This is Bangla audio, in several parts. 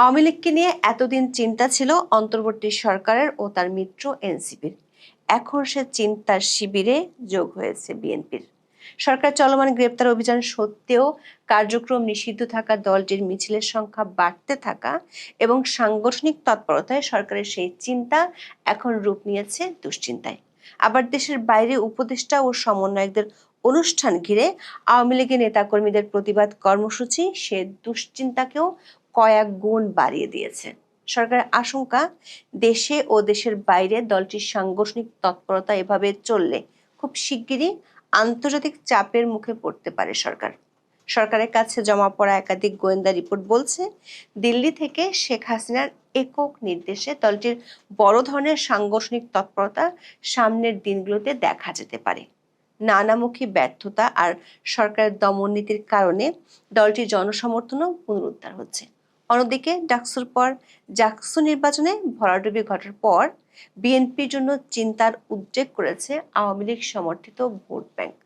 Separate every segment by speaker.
Speaker 1: আওয়ামী লীগকে নিয়ে এতদিন চিন্তা ছিল অন্তর্বর্তী সরকারের ও তার মিত্র এনসিপির। এখন সে চিন্তার শিবিরে যোগ হয়েছে বিএনপির। সরকার চলমান গ্রেপ্তার অভিযান সত্ত্বেও কার্যক্রম নিষিদ্ধ থাকা, দলটির মিছিলের সংখ্যা বাড়তে থাকা এবং সাংগঠনিক তৎপরতায় সরকারের সেই চিন্তা এখন রূপ নিয়েছে দুশ্চিন্তায়। আবার দেশের বাইরে উপদেষ্টা ও সমন্বয়কদের অনুষ্ঠান ঘিরে আওয়ামী লীগের নেতাকর্মীদের প্রতিবাদ কর্মসূচি, সে দুশ্চিন্তাকেও কয়েক গুণ বাড়িয়ে দিয়েছে। সরকারের আশঙ্কা, দেশে ও দেশের বাইরে দলটির সাংগঠনিক তৎপরতা এভাবে চললে খুব শিগগিরই আন্তর্জাতিক চাপের মুখে পড়তে পারে সরকার। সরকারের কাছে জমা পড়া একাধিক গোয়েন্দা রিপোর্ট বলছে, দিল্লি থেকে শেখ হাসিনার একক নির্দেশে দলটির বড় ধরনের সাংগঠনিক তৎপরতা সামনের দিনগুলোতে দেখা যেতে পারে। নানামুখী ব্যর্থতা আর সরকারের দমন নীতির কারণে দলটির জনসমর্থনও পুনরুদ্ধার হচ্ছে। অন্যদিকে ডাকসুর পর জাকসু নির্বাচনে ভরাডুবি ঘটার পর বিএনপির জন্য চিন্তার উদ্রেক করেছে আওয়ামী লীগ সমর্থিত ভোট ব্যাংক।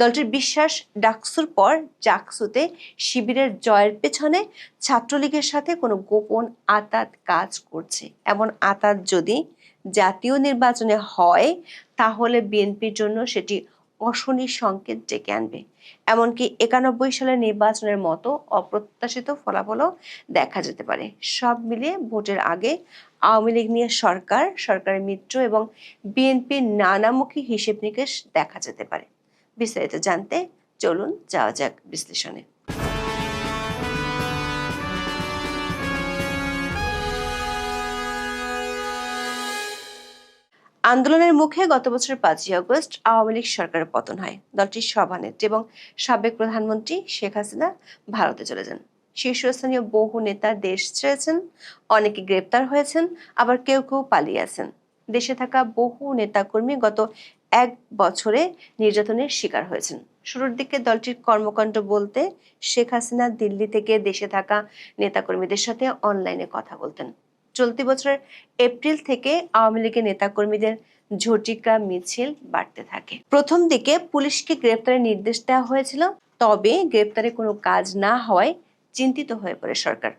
Speaker 1: দলটির বিশ্বাস, ডাকসুর পর জাকসুতে শিবিরের জয়ের পেছনে ছাত্রলীগের সাথে কোনো গোপন আতাত কাজ করছে। এমন আতাত যদি জাতীয় নির্বাচনে হয়, তাহলে বিএনপির জন্য সেটি অশনি সংকেত ডেকে আনবে। এমনকি একানব্বই সালের নির্বাচনের মতো অপ্রত্যাশিত ফলাফলও দেখা যেতে পারে। সব মিলিয়ে ভোটের আগে আওয়ামী লীগ নিয়ে সরকার, সরকারের মিত্র এবং বিএনপির নানামুখী হিসেব নিকেশ দেখা যেতে পারে। বিস্তারিত জানতে চলুন যাওয়া যাক বিশ্লেষণে। আন্দোলনের মুখে গত বছর পাঁচই আগস্ট আওয়ামী লীগ সরকারের পতন হয়। দলটির সভানেত্রী এবং সাবেক প্রধানমন্ত্রী শেখ হাসিনা ভারতে চলে যান। শীর্ষস্থানীয় বহু নেতা দেশ ছেড়েছেন, অনেকে গ্রেপ্তার হয়েছেন, আবার কেউ কেউ পালিয়ে আছেন। দেশে থাকা বহু নেতাকর্মী গত এক বছরে নির্যাতনের শিকার হয়েছেন। শুরুর দিকে দলটির কর্মকাণ্ড বলতে শেখ হাসিনা দিল্লি থেকে দেশে থাকা নেতাকর্মীদের সাথে অনলাইনে কথা বলতেন। চলতি বছরের এপ্রিল থেকে আওয়ামী লীগের নেতাকর্মীদের ঝটিকা মিছিল বাড়তে থাকে। প্রথম দিকে পুলিশকে গ্রেপ্তারের নির্দেশ দেওয়া হয়েছিল, তবে গ্রেপ্তারে কোনো কাজ না হওয়ায় চিন্তিত হয়ে পড়ে সরকার।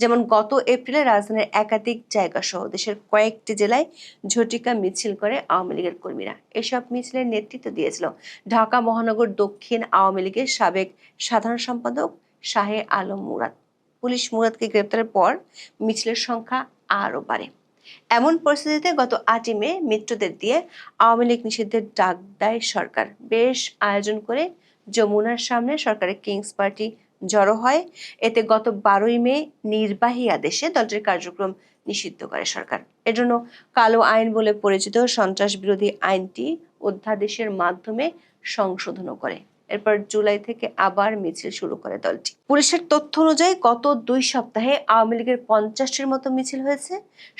Speaker 1: যেমন গত এপ্রিলে রাজধানীর একাধিক জায়গা সহ দেশের কয়েকটি জেলায় ঝটিকা মিছিল করে আওয়ামী লীগের কর্মীরা এসব মিছিলের নেতৃত্ব দিয়েছিল। ঢাকা মহানগর দক্ষিণ আওয়ামী লীগের সাবেক সাধারণ সম্পাদক শাহে আলম মুরাদ। পুলিশ মুরাদকে গ্রেপ্তারের পর মিছিলের সংখ্যা আরও বাড়ে। এমন পরিস্থিতিতে গত আটই মে মিত্রদের দিয়ে আওয়ামী লীগ নিষিদ্ধের ডাক দেয় সরকার। বেশ আয়োজন করে যমুনার সামনে সরকারের কিংস পার্টি জড়ো হয়। এতে গত বারোই মে নির্বাহী আদেশে দলটির কার্যক্রম নিষিদ্ধ করে সরকার। এজন্য কালো আইন বলে পরিচিত সন্ত্রাস বিরোধী আইনটি অধ্যাদেশের মাধ্যমে সংশোধনও করে। এরপর জুলাই থেকে আবার মিছিল শুরু করে দলটি। পুলিশের তথ্য অনুযায়ী গত দুই সপ্তাহে আওয়ামী লীগের পঞ্চাশটির মতো মিছিল হয়েছে।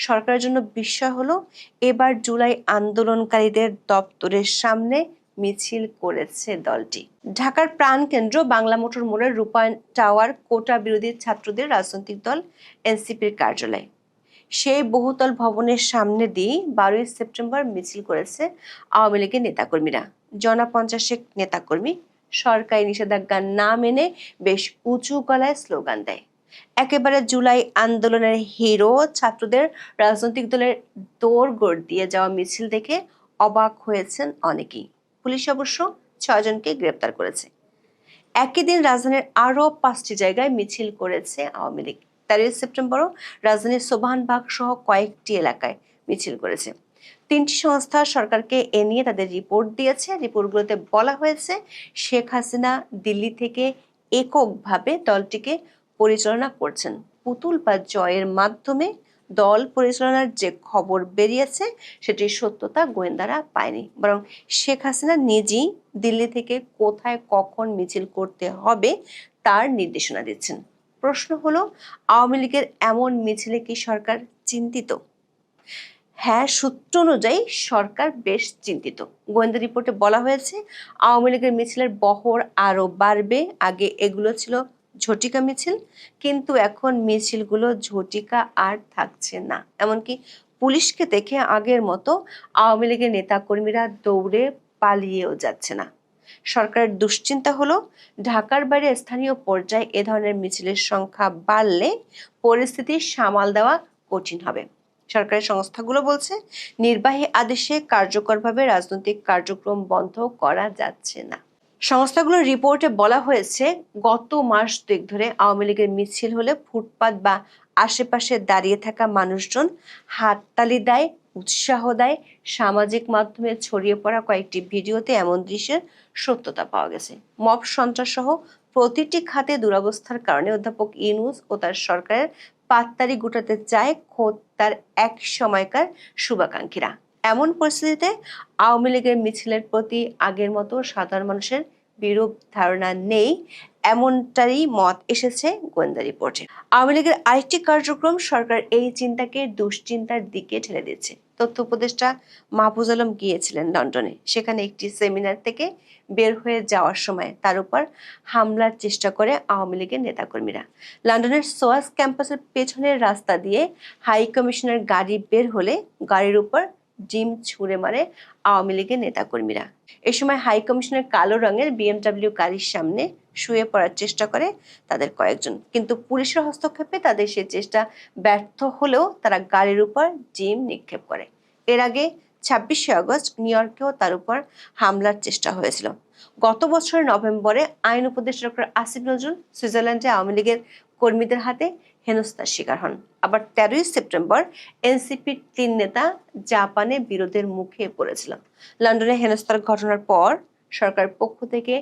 Speaker 1: সরকারের জন্য বিস্ময় হলো, এবার জুলাই আন্দোলনকারীদের দপ্তরের সামনে মিছিল করেছে দলটি। ঢাকার প্রাণকেন্দ্র বাংলা মোটর মোড়ের রূপায়ণ টাওয়ার কোটা বিরোধী ছাত্রদের রাজনৈতিক দল এনসিপির কার্যালয়। সেই বহুতল ভবনের সামনে দিয়ে বারোই সেপ্টেম্বর মিছিল করেছে আওয়ামী লীগের নেতাকর্মীরা। জনা পঞ্চাশেক নেতাকর্মী সরকারি নিষেধাজ্ঞা না মেনে বেশ উঁচু গলায় স্লোগান দেয়। একেবারে জুলাই আন্দোলনের হিরো ছাত্রদের রাজনৈতিক দলের দৌড় দিয়ে যাওয়া মিছিল দেখে অবাক হয়েছেন অনেকেই। পুলিশ অবশ্য ছয়জনকে গ্রেপ্তার করেছে। একই দিন রাজধানীর আরও পাঁচটি জায়গায় মিছিল করেছে আওয়ামী লীগ। তেরোই সেপ্টেম্বরও রাজধানীর সোবাহানবাগ সহ কয়েকটি এলাকায় মিছিল করেছে। তিনটি সংস্থা সরকারকে এ নিয়ে তাদের রিপোর্ট দিয়েছে। রিপোর্টগুলোতে বলা হয়েছে, শেখ হাসিনা দিল্লি থেকে এককভাবে দলটিকে পরিচালনা করছেন। পুতুল বা জয়ের মাধ্যমে দল পরিচালনার যে খবর বেরিয়েছে সেটির সত্যতা গোয়েন্দারা পায়নি। বরং শেখ হাসিনা নিজেই দিল্লি থেকে কোথায় কখন মিছিল করতে হবে, তার নির্দেশনা দিচ্ছেন। প্রশ্ন হলো, আওয়ামী লীগের এমন মিছিলে কি সরকার চিন্তিত? হ্যাঁ সূত্র অনুযায়ী সরকার বেশ চিন্তিত। গোয়েন্দা রিপোর্টে বলা হয়েছে, আওয়ামী লীগের মিছিলের বহর আরও বাড়বে। আগে এগুলো ছিল ঝটিকা মিছিল, কিন্তু এখন মিছিলগুলো ঝটিকা আর থাকছে না। এমনকি পুলিশকে দেখে আগের মতো আওয়ামী লীগের নেতাকর্মীরা দৌড়ে পালিয়েও যাচ্ছে না। সরকারের দুশ্চিন্তা হলো, ঢাকার বাইরে স্থানীয় পর্যায়ে এ ধরনের মিছিলের সংখ্যা বাড়লে পরিস্থিতি সামাল দেওয়া কঠিন হবে। সরকারি সংস্থাগুলো বলছে, নির্বাহী আদেশে কার্যকরভাবে রাজনৈতিক কার্যক্রম বন্ধ করা যাচ্ছে না। সংস্থাগুলোর রিপোর্টে বলা হয়েছে, গত মাস দুয়েক ধরে আওয়ামী লীগের মিছিল হলে ফুটপাত বা আশেপাশে দাঁড়িয়ে থাকা মানুষজন হাততালি দেয়, উৎসাহ দেয়। সামাজিক মাধ্যমে ছড়িয়ে পড়া কয়েকটি ভিডিওতে এমন দৃশ্যের সত্যতা পাওয়া গেছে। মব সন্ত্রাস সহ প্রতিটি খাতে দুরবস্থার কারণে অধ্যাপক ইউনুস ও তার সরকারের পাত্তারি গুটাতে চায় খোদ তার এক সময়কার শুভাকাঙ্ক্ষীরা। এমন পরিস্থিতিতে আওয়ামী লীগের মিছিলের প্রতি আগের মতো সাধারণ মানুষের বিরূপ ধারণা নেই, এমনটারই মত এসেছে গোয়েন্দা রিপোর্টে। আওয়ামী লীগের আরেকটি কার্যক্রম সরকার এই চিন্তাকে দুশ্চিন্তার দিকে ঠেলে দিচ্ছে। তথ্য উপদেষ্টা মাহফুজ আলম গিয়েছিলেন লন্ডনে। সেখানে একটি সেমিনার থেকে বের হয়ে যাওয়ার সময় তার উপর হামলার চেষ্টা করে আওয়ামী লীগের নেতাকর্মীরা। লন্ডনের সোয়াস ক্যাম্পাসের পেছনের রাস্তা দিয়ে হাই কমিশনের গাড়ি বের হলে গাড়ির উপর ডিম ছুঁড়ে মারে আওয়ামী লীগের নেতাকর্মীরা। এ সময় হাই কমিশনের কালো রঙের বিএমডাব্লিউ গাড়ির সামনে শুয়ে পড়ার চেষ্টা করে তাদের কয়েকজন। কিন্তু পুলিশের হস্তক্ষেপে তাদের সে চেষ্টা ব্যর্থ হলেও তারা গাড়ির উপর জিম নিক্ষেপ করে। এর আগে ছাব্বিশে আগস্ট নিউ ইয়র্কেও তার উপর হামলার চেষ্টা হয়েছিল। গত বছরের নভেম্বরে আইন উপদেষ্টা ডক্টর আসিফ নজরুল সুইজারল্যান্ডে আওয়ামী লীগের কর্মীদের হাতে হেনস্থার শিকার হন। আবার তেরোই সেপ্টেম্বর এনসিপির তিন নেতা জাপানে বিরোধের মুখে পড়েছিল লন্ডনে হেনস্থার ঘটনার পর সরকার পক্ষ থেকে